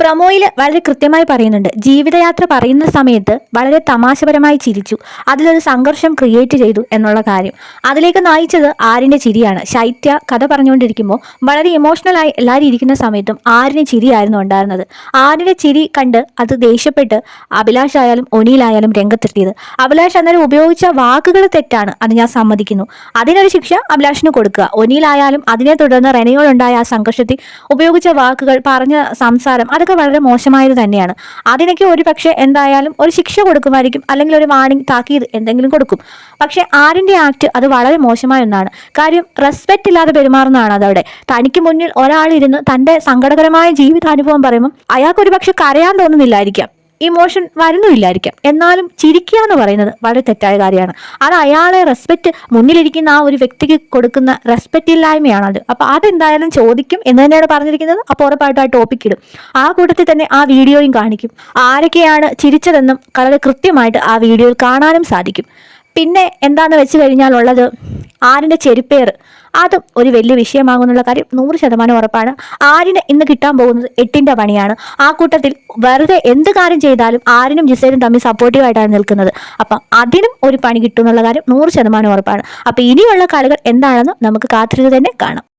പ്രൊമോയിൽ വളരെ കൃത്യമായി പറയുന്നുണ്ട്. ജീവിതയാത്ര പറയുന്ന സമയത്ത് വളരെ തമാശപരമായി ചിരിച്ചു. അതിലൊരു സംഘർഷം ക്രിയേറ്റ് ചെയ്തു എന്നുള്ള കാര്യം. അതിലേക്ക് നയിച്ചത് ആരിന്റെ ചിരിയാണ്. ശൈത്യ കഥ പറഞ്ഞുകൊണ്ടിരിക്കുമ്പോൾ വളരെ ഇമോഷണലായി എല്ലാവരും ഇരിക്കുന്ന സമയത്തും ആരിന് ചിരിയായിരുന്നു ഉണ്ടായിരുന്നത്. ആരിന്റെ ചിരി കണ്ട് അത് ദേഷ്യപ്പെട്ട് അഭിലാഷ് ആയാലും ഒനിയിലായാലും രംഗത്തെത്തിയത്. അഭിലാഷ് അന്നേരം ഉപയോഗിച്ച വാക്കുകൾ തെറ്റാണ് അത് ഞാൻ സമ്മതിക്കുന്നു. അതിനൊരു ശിക്ഷ അഭിലാഷിന് കൊടുക്കുക. ഒനിയിലായാലും അതിനെ തുടർന്ന് റെനയോടുണ്ടായ ആ സംഘർഷത്തിൽ ഉപയോഗിച്ച വാക്കുകൾ പറഞ്ഞ സംസാരം അതൊക്കെ വളരെ മോശമായത് തന്നെയാണ്. അതിനൊക്കെ ഒരു പക്ഷേ എന്തായാലും ഒരു ശിക്ഷ കൊടുക്കുമായിരിക്കും. അല്ലെങ്കിൽ ഒരു വാണിംഗ് താക്കീത് എന്തെങ്കിലും കൊടുക്കും. പക്ഷേ ആരിന്റെ ആക്ട് അത് വളരെ മോശമായ ഒന്നാണ്. കാര്യം റെസ്പെക്റ്റ് ഇല്ലാതെ പെരുമാറുന്നതാണ് അതവിടെ. തനിക്ക് മുന്നിൽ ഒരാളിരുന്ന് തന്റെ സങ്കടകരമായ ജീവിതാനുഭവം പറയുമ്പോൾ അയാൾക്ക് ഒരു പക്ഷെ കരയാൻ തോന്നുന്നില്ലായിരിക്കാം. ഇമോഷൻ വരുന്നുമില്ലായിരിക്കാം. എന്നാലും ചിരിക്കുക എന്ന് പറയുന്നത് വളരെ തെറ്റായ കാര്യമാണ്. അത് അയാളെ റെസ്പെക്റ്റ് മുന്നിലിരിക്കുന്ന ആ ഒരു വ്യക്തിക്ക് കൊടുക്കുന്ന റെസ്പെക്റ്റ് ഇല്ലായ്മയാണ് അത് അപ്പോൾ അതെന്തായാലും ചോദിക്കും എന്ന് തന്നെയാണ് പറഞ്ഞിരിക്കുന്നത്. അപ്പോൾ ഉറപ്പായിട്ടും ആ ടോപ്പിക് ഇടും. ആ കൂട്ടത്തിൽ തന്നെ ആ വീഡിയോയും കാണിക്കും. ആരൊക്കെയാണ് ചിരിച്ചതെന്നും വളരെ കൃത്യമായിട്ട് ആ വീഡിയോയിൽ കാണാനും സാധിക്കും. പിന്നെ എന്താണെന്ന് വെച്ച് കഴിഞ്ഞാൽ ഉള്ളത് ആരിന്റെ ചെരുപ്പേർ അതും ഒരു വലിയ വിഷയമാകുന്നുള്ള കാര്യം നൂറ് ശതമാനം ഉറപ്പാണ്. ആരിന് ഇന്ന് കിട്ടാൻ പോകുന്നത് എട്ടിന്റെ പണിയാണ്. ആ കൂട്ടത്തിൽ വെറുതെ എന്ത് കാര്യം ചെയ്താലും ആരിനും ജിസേനും തമ്മിൽ സപ്പോർട്ടീവായിട്ടാണ് നിൽക്കുന്നത്. അപ്പം അതിനും ഒരു പണി കിട്ടും എന്നുള്ള കാര്യം നൂറ് ശതമാനം ഉറപ്പാണ്. അപ്പം ഇനിയുള്ള കളികൾ എന്താണെന്ന് നമുക്ക് കാത്തിരുന്ന് തന്നെ കാണാം.